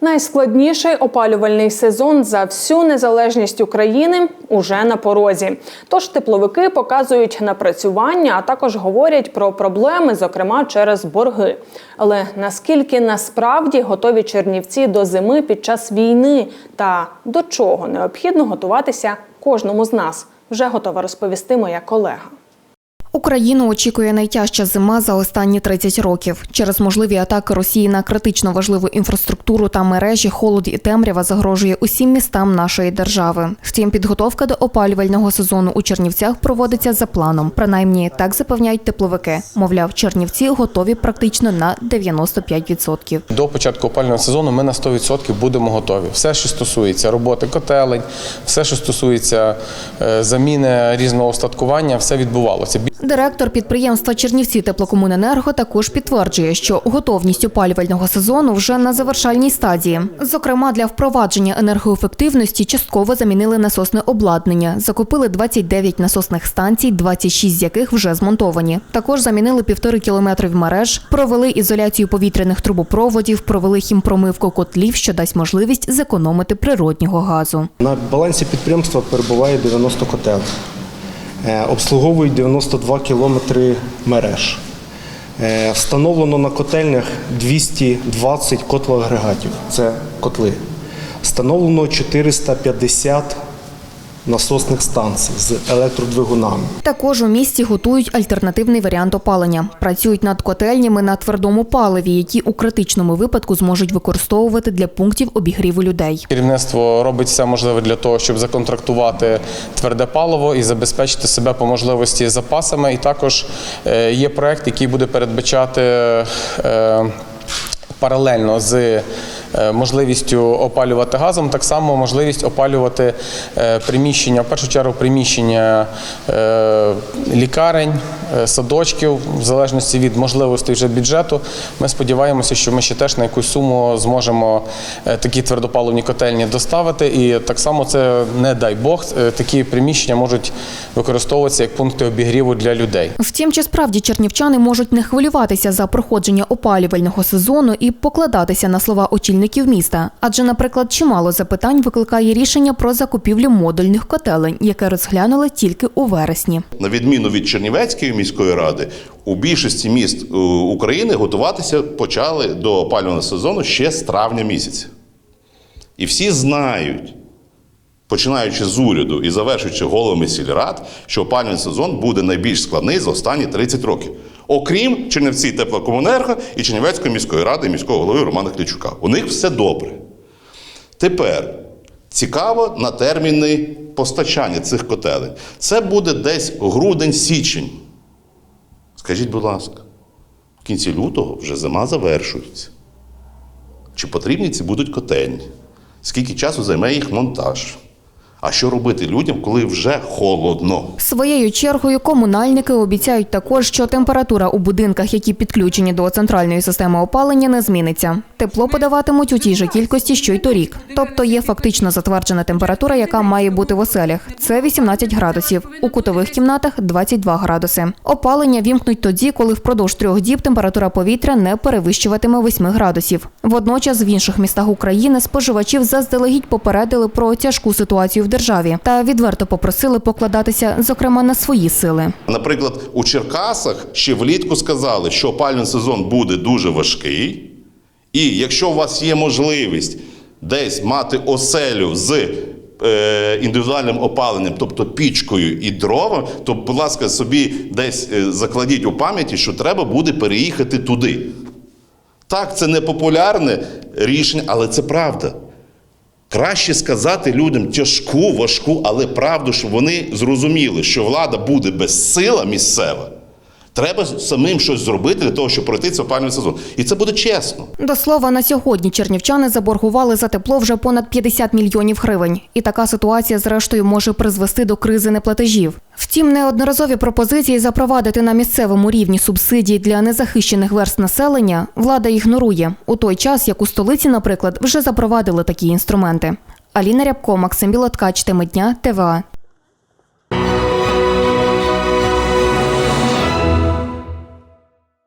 Найскладніший опалювальний сезон за всю незалежність України уже на порозі. Тож тепловики показують напрацювання, а також говорять про проблеми, зокрема через борги. Але наскільки насправді готові чернівці до зими під час війни та до чого необхідно готуватися кожному з нас, вже готова розповісти моя колега. Україну очікує найтяжча зима за останні 30 років. Через можливі атаки Росії на критично важливу інфраструктуру та мережі холод і темрява загрожує усім містам нашої держави. Втім, підготовка до опалювального сезону у Чернівцях проводиться за планом. Принаймні, так запевняють тепловики. Мовляв, Чернівці готові практично на 95%. До початку опалювального сезону ми на 100% будемо готові. Все, що стосується роботи котелень, все, що стосується е, заміни різного устаткування, все відбувалося. Директор підприємства Чернівці теплокомуненерго також підтверджує, що готовність опалювального сезону вже на завершальній стадії. Зокрема, для впровадження енергоефективності частково замінили насосне обладнання, закупили 29 насосних станцій, 26 з яких вже змонтовані. Також замінили півтори кілометрів мереж, провели ізоляцію повітряних трубопроводів, провели хімпромивку котлів, що дасть можливість зекономити природнього газу. На балансі підприємства перебуває 90 котел. Е, Обслуговують 92 кілометри мереж. Е, Встановлено на котельнях 220 котлоагрегатів. Це котли. Встановлено 450 насосних станцій з електродвигунами. Також у місті готують альтернативний варіант опалення. Працюють над котельнями на твердому паливі, які у критичному випадку зможуть використовувати для пунктів обігріву людей. Керівництво робить все можливе для того, щоб законтрактувати тверде паливо і забезпечити себе по можливості запасами. І також е, є проект, який буде передбачати. е, Паралельно з е, можливістю опалювати газом, так само можливість опалювати е, приміщення, в першу чергу приміщення е, лікарень, е, садочків, в залежності від можливостей вже бюджету. Ми сподіваємося, що ми ще теж на якусь суму зможемо е, такі твердопаливні котельні доставити. І так само це не дай Бог, е, такі приміщення можуть використовуватися як пункти обігріву для людей. Втім, чи справді чернівчани можуть не хвилюватися за проходження опалювального сезону і покладатися на слова очільників міста? Адже, наприклад, чимало запитань викликає рішення про закупівлю модульних котелень, яке розглянули тільки у вересні. На відміну від Чернівецької міської ради, у більшості міст е, України готуватися почали до опалювального сезону ще з травня місяця. І всі знають, починаючи з уряду і завершуючи головами сільрад, що опалювальний сезон буде найбільш складний за останні 30 років. Окрім Чернівці теплокомунерго і Чернівецької міської ради і міського голови Романа Клічука. У них все добре. Тепер цікаво на терміни постачання цих котелень. Це буде десь грудень-січень. Скажіть, будь ласка, в кінці лютого вже зима завершується. Чи потрібні ці будуть котельні? Скільки часу займе їх монтаж? А що робити людям, коли вже холодно? Своєю чергою комунальники обіцяють також, що температура у будинках, які підключені до центральної системи опалення, не зміниться. Тепло подаватимуть у тій же кількості, що й торік. Тобто є фактично затверджена температура, яка має бути в оселях. Це 18 градусів. У кутових кімнатах 22 градуси. Опалення вімкнуть тоді, коли впродовж трьох діб температура повітря не перевищуватиме 8 градусів. Водночас в інших містах України споживачів заздалегідь попередили про тяжку ситуацію державі та відверто попросили покладатися, зокрема, на свої сили. Наприклад, у Черкасах ще влітку сказали, що опалювальний сезон буде дуже важкий, і якщо у вас є можливість десь мати оселю з е, індивідуальним опаленням, тобто пічкою і дровами, то, будь ласка, собі десь е, закладіть у пам'яті, що треба буде переїхати туди. Так, це не популярне рішення, але це правда. Краще сказати людям тяжку, важку, але правду, щоб вони зрозуміли, що влада буде безсила місцева. Треба самим щось зробити для того, щоб пройти цей опалювальний сезон. І це буде чесно. До слова, на сьогодні чернівчани заборгували за тепло вже понад 50 мільйонів гривень. І така ситуація, зрештою, може призвести до кризи неплатежів. Втім, неодноразові пропозиції запровадити на місцевому рівні субсидії для незахищених верст населення влада ігнорує у той час, як у столиці, наприклад, вже запровадили такі інструменти. Аліна Рябко, Максим Білоткач, теми дня, ТВА.